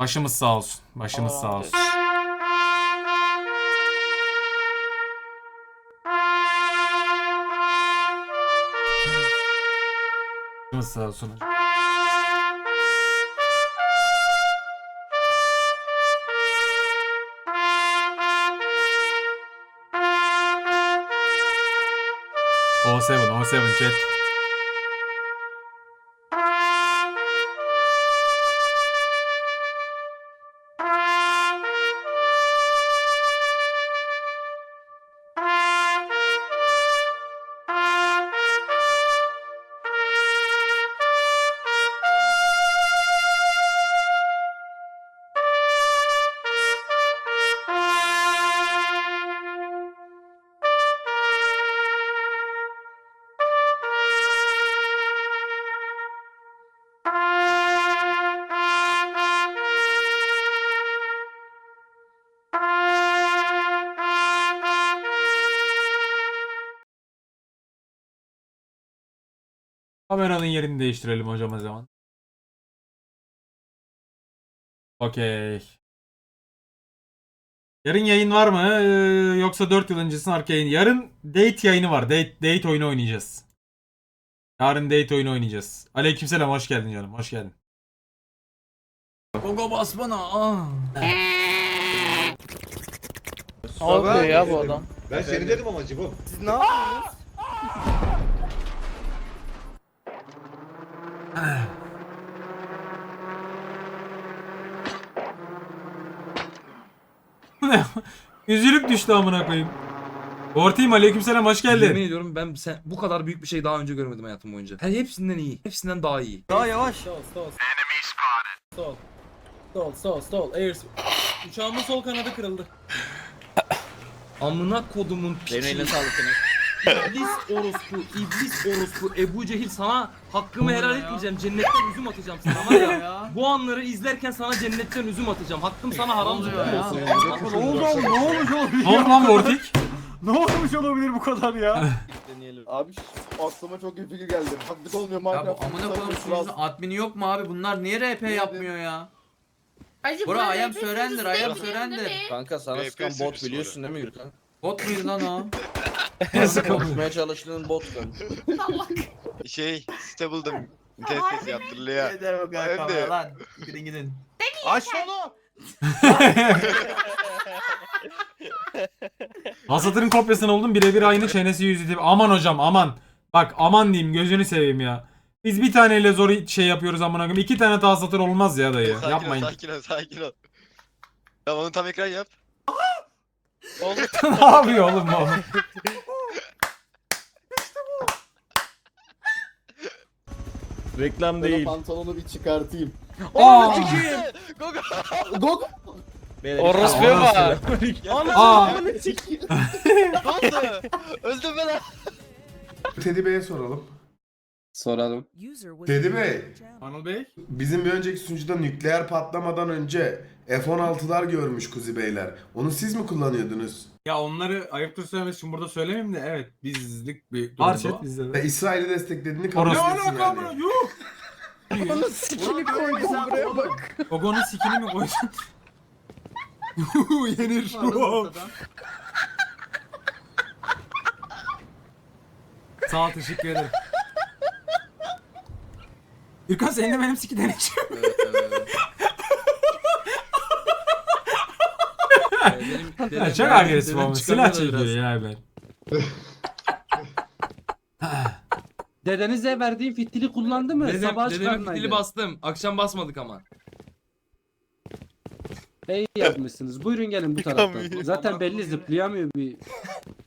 Başımız sağ olsun. Başımız Allah sağ olsun. Başımız sağ olsun. O seven, o seven chat. Kameranın yerini değiştirelim hocam o zaman. Okey. Yarın yayın var mı? Ee, yoksa 4 yıl öncesinin arka yayını. Yarın date yayını var. Date, date oyunu oynayacağız. Yarın date oyunu oynayacağız. Aleykümselam hoş geldin canım. Hoş geldin. Gogo basmana. Ah. Ne oluyor ya bu adam? Ben seni dedim ama Cibo. Siz ne yapıyorsunuz? Üzülüp düştü amına koyayım. Ortayım aleykümselam hoş Yemin geldin. ediyorum ben sen bu kadar büyük bir şey daha önce görmedim hayatım boyunca. Her hepsinden iyi. Hepsinden daha iyi. Daha yavaş. Sol, sol. Sol. Sol, sol, sol. Air... Uçağımın sol kanadı kırıldı. Amına kodumun Benim eline sağlık Enes. İblis orospu, iblis orospu, Ebu Cehil sana hakkımı helal etmeyeceğim. Cennetten üzüm atacağım sana var ya. Bu anları izlerken sana cennetten üzüm atacağım. Hakkım sana haram zıkkım olsun. Ne oldu abi? Ne olmuş olabilir? Ne oldu lan Vortik? Ne olmuş olabilir bu kadar ya? Abi aklıma çok iyi fikir geldi. Taktik olmuyor Ya bu Minecraft. amına koyayım sunucunun admini yok mu abi? Bunlar niye RP yapmıyor ya? Bura I am surrender, I am surrender. Kanka sana RP sıkan bot biliyorsun değil mi Gürkan? Bot muydu lan o? Konuşmaya çalıştığın bot kanka. Şey, site buldum. İnternet sitesi yaptırılıyor. Ben de. lan. Gidin gidin. Aç onu. Hasatırın kopyasını oldum birebir aynı çenesi yüzü tipi. Aman hocam aman. Bak aman diyeyim gözünü seveyim ya. Biz bir taneyle zor şey yapıyoruz amına koyayım. İki tane daha satır olmaz ya dayı. Sakin Yapmayın. ol, sakin ol, sakin ol. Tamam onu tam ekran yap. Oldu. ne yapıyor oğlum bu? Reklam Ben o pantolonu bir çıkartayım. Aa! Gogo. Gog. Orospuya bak. Aa! Ne oldu? Öldüm ben lan. Teddy Bey'e soralım. Soralım. Teddy Bey, Anıl Bey? bizim bir önceki sunucuda nükleer patlamadan önce F-16'lar görmüş Kuzi Beyler. Onu siz mi kullanıyordunuz? Ya onları ayıptır söylemesi için burada söylemeyeyim de evet bizlik bir durum Var chat bizde de. İsrail'i desteklediğini kabul Orası- etsin yani. Yuh! sikini koydum buraya bak. Gogo'nun sikini mi koydun? Yuh, Yenir. Sağ ol teşekkür ederim. Gürkan senin de benim sikiden içiyor. Benim, Ya çok agresif olmuş. Silah çekiyor ya ben. Dedenize verdiğim fitili kullandı mı? Dedem, Sabah dedemin çıkarmaydı. fitili bastım. Akşam basmadık ama. İyi yapmışsınız. Buyurun gelin bu taraftan. Zaten belli zıplayamıyor bir.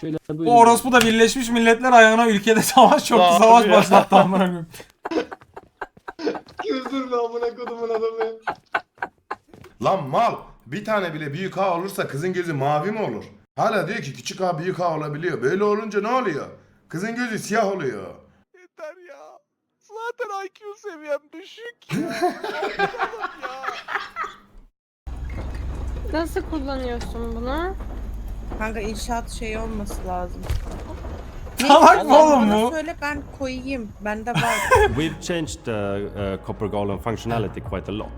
Şöyle. Bu orospu da Birleşmiş Milletler ayağına ülkede savaş çoktu savaş başlattı amına koyayım. Güldürme amına kodumun adamı. Lan mal, bir tane bile büyük ağ olursa kızın gözü mavi mi olur? Hala diyor ki küçük ağ büyük ağ olabiliyor. Böyle olunca ne oluyor? Kızın gözü siyah oluyor. Yeter ya. Zaten IQ seviyem düşük. Nasıl kullanıyorsun bunu? Kanka inşaat şeyi olması lazım. Salak mı oğlum bu? söyle ben koyayım. Bende var. We've changed uh, Copper Golem functionality quite a lot.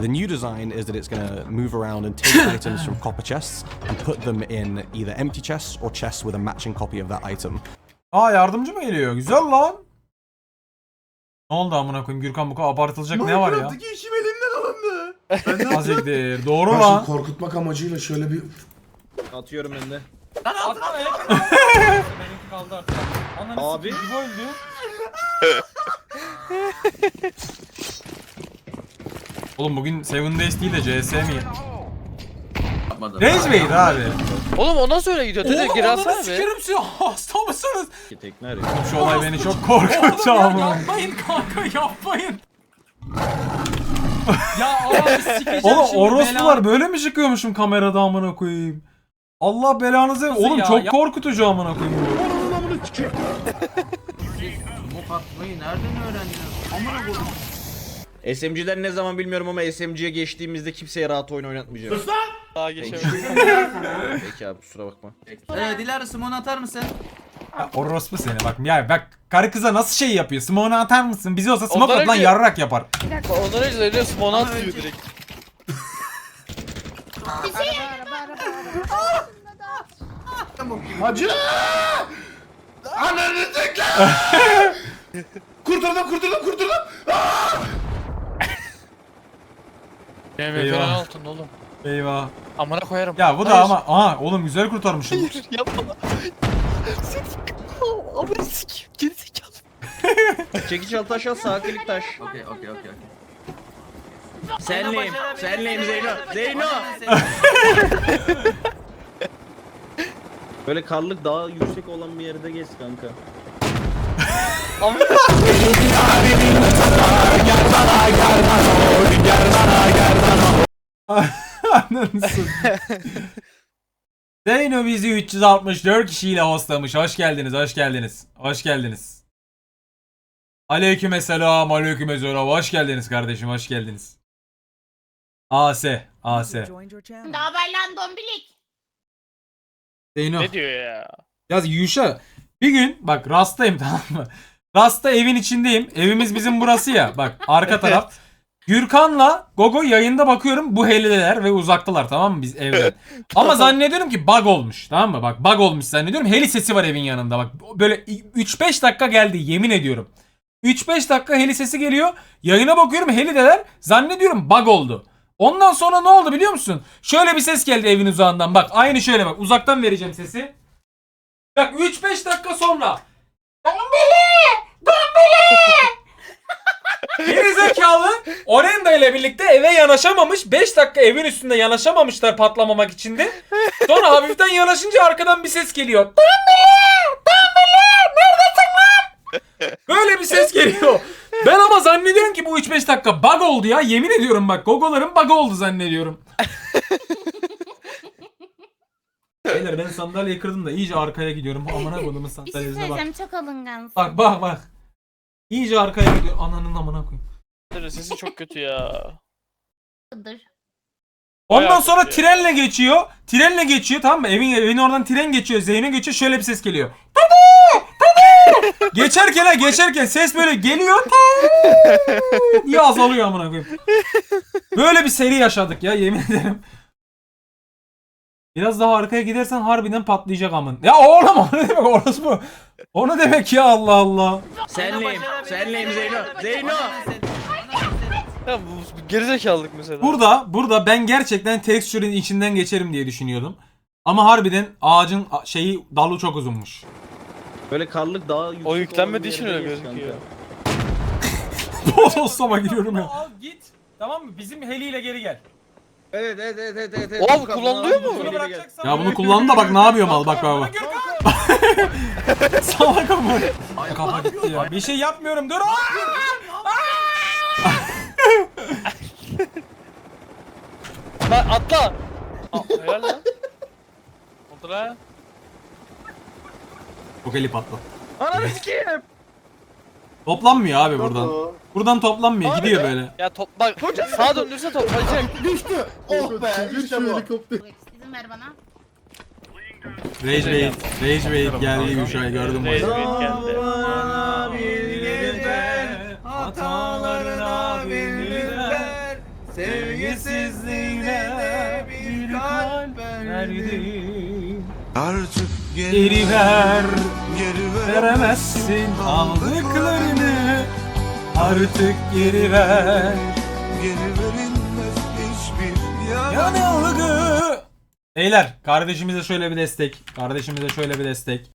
The new design is that it's going to move around and take items from copper chests and put them in either empty chests or chests with a matching copy of that item. Aa yardımcı mı geliyor? Güzel lan. Ne oldu amına koyayım Gürkan bu kadar abartılacak ne var ya? Minecraft'taki işim elimden alındı. Ben ne. Doğru Ben lan. korkutmak amacıyla şöyle bir Atıyorum ben de. Atma Benimki kaldı artık. Ananı Abi. gibi öldü. Oğlum bugün Seven Days değil de CS mi? Yapmadım. Rage Bait abi. Oğlum o nasıl öyle gidiyor? Dede gir alsana be. sikerim sizi. Hasta mısınız? Tekne arıyor. Şu olay beni çok korkutuyor Oğlum ya, ama. yapmayın kanka yapmayın. ya abi sikeceğim Oğlum şimdi orospular böyle mi çıkıyormuşum kamerada amına koyayım? Allah belanızı ver. Oğlum ya? çok Ya- korkutucu amına koyayım bu. Smoke atmayı nereden öğrendiniz? Amına koydum. SMG'ler ne zaman bilmiyorum ama SMG'ye geçtiğimizde kimseye rahat oyun oynatmayacağım. Daha geçemedim. Peki abi kusura bakma. Ee, Dilara Simon atar mısın? Ya orospu seni bak ya bak karı kıza nasıl şey yapıyor? Smoke'unu atar mısın? Bizi olsa smoke Onlara at lan bir- yarrak yapar. Ondan önce at diyor direkt. araba araba. Hacı! Ananı tekle! kurtuldum kurtuldum kurtuldum. Yemin Eyvah. falan altın oğlum. Eyvah. Amına koyarım. Ya bu da Hayır. ama aha oğlum güzel kurtarmışım. Hayır yapma. Amına sikeyim. Geri zekalı. Çekiç altı aşağı sağ klik taş. Okey okey okey. okey. Senleyim. Senleyim Zeyno. Zeyno. Böyle karlık daha yüksek olan bir yerde geç kanka. Ananı. Zeyno bizi 364 kişiyle hostlamış. Hoş geldiniz, hoş geldiniz. Hoş geldiniz. Aleyküm selam, aleyküm selam. Hoş geldiniz kardeşim, hoş geldiniz. AS, AS. Ne haber lan dombilik? Zeyno. Ne diyor ya? Ya Yuşa bir gün bak Rast'tayım tamam mı? Rast'ta evin içindeyim. Evimiz bizim burası ya. Bak arka taraf. Gürkan'la Gogo yayında bakıyorum bu helideler ve uzaktalar tamam mı biz evden. Ama zannediyorum ki bug olmuş tamam mı? Bak bug olmuş zannediyorum. Heli sesi var evin yanında bak. Böyle 3-5 dakika geldi yemin ediyorum. 3-5 dakika heli sesi geliyor. Yayına bakıyorum helideler. Zannediyorum bug oldu. Ondan sonra ne oldu biliyor musun? Şöyle bir ses geldi evin uzağından. Bak aynı şöyle bak. Uzaktan vereceğim sesi. Bak 3-5 dakika sonra. Dombili! Dombili! Geri zekalı Orenda ile birlikte eve yanaşamamış. 5 dakika evin üstünde yanaşamamışlar patlamamak için de. Sonra hafiften yanaşınca arkadan bir ses geliyor. Dombili! Dombili! Neredesin lan? Böyle bir ses geliyor. Ben ama zannediyorum ki bu 3-5 dakika bug oldu ya. Yemin ediyorum bak. Gogoların bug oldu zannediyorum. Beyler ben sandalyeyi kırdım da iyice arkaya gidiyorum. Amına kodumun Bir şey sandalyesine bak. söyleyeceğim çok alıngansın. Bak bak bak. İyice arkaya gidiyor. Ananın amına koyayım. Sesi çok kötü ya. Dır. Ondan Bayağı sonra kötü trenle geçiyor. Trenle geçiyor tamam mı? Evin evin oradan tren geçiyor. Zeyno geçiyor. Şöyle bir ses geliyor. Geçerken ha geçerken ses böyle geliyor. diye azalıyor amına koyayım. Böyle bir seri yaşadık ya yemin ederim. Biraz daha arkaya gidersen harbiden patlayacak amın. Ya oğlum o ne demek orası bu? O ne demek ya Allah Allah. Senleyim. Senleyim Zeyno. Zeyno. Ya bu gerizekalılık mesela. Burada burada ben gerçekten texture'in içinden geçerim diye düşünüyordum. Ama harbiden ağacın şeyi dalı çok uzunmuş. Böyle karlık daha yüksek O yüklenmediği için öyle gözüküyor. Bodoslama giriyorum ya. Al git. Tamam mı? Bizim heliyle geri gel. Evet evet evet evet evet. evet. Oğlum kullanılıyor mu? Bunu bırakacaksan Ya bunu kullandı da bak ne yapıyor mal bak bak bak. Salak ama. Kafa gitti ya. Bir şey yapmıyorum dur. Lan atla. Aa, helal lan. Oldu lan. Kokeli patlat. Ananı sikeyim. Toplanmıyor abi buradan. Tamam. Buradan toplanmıyor. Abi Gidiyor böyle. Ya top bak sağa döndürse toplanacak. Düştü. Oh be Düştü helikopter. İzin ver. Rage Raid. Rage Raid geldi Gülşay gördüm bu arada. Rage geldi. Zamana hatalarına bilgi ver. Sevgisizliğine de bir kalp verdim. Artık Geri ver, geri veremezsin aldıklarını. Artık geri ver, geri verilmez hiçbir yanılgı Beyler kardeşimize şöyle bir destek, kardeşimize şöyle bir destek.